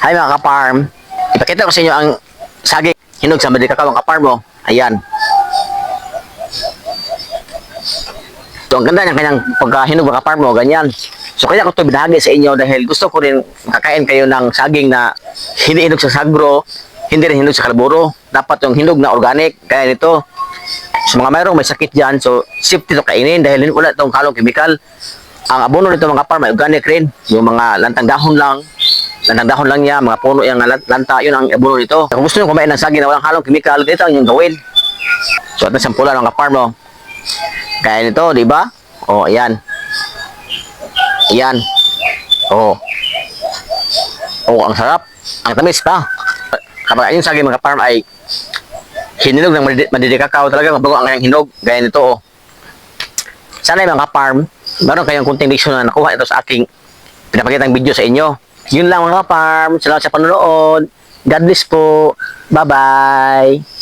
Hi mga ka-farm. Ipakita ko sa inyo ang saging hinog sa Madrid Kakao, ang ka-farm mo. Ayan. So, ang ganda ng kanyang pagkahinog mga ka-farm mo, ganyan. So, kaya ko ito binahagi sa inyo dahil gusto ko rin makakain kayo ng saging na hindi hinog sa sagro, hindi rin hinog sa kalburo. Dapat yung hinog na organic. Kaya nito, sa mga mayroong may sakit dyan, so safety to kainin dahil wala itong halong chemical. Ang abono nito mga farm ay organic rin. Yung mga lantang dahon lang, lantang dahon lang niya, mga puno yung lan- lanta, yun ang abono nito. Kung gusto nyo kumain ng saging na walang halong chemical, dito ang inyong gawin. So at nasampula ng farm mo. Kaya nito, di ba? O, ayan. Ayan. O. O, ang sarap. Ang tamis pa. Kapag yung saging mga farm ay hininog ng madidi, madidi kakao talaga mabago ang kanyang hinog gaya nito oh. Sana yung mga farm meron kayong kunting diksyon na nakuha ito sa aking pinapakitang video sa inyo. Yun lang mga farm. Salamat sa panonood. God bless po. Bye-bye.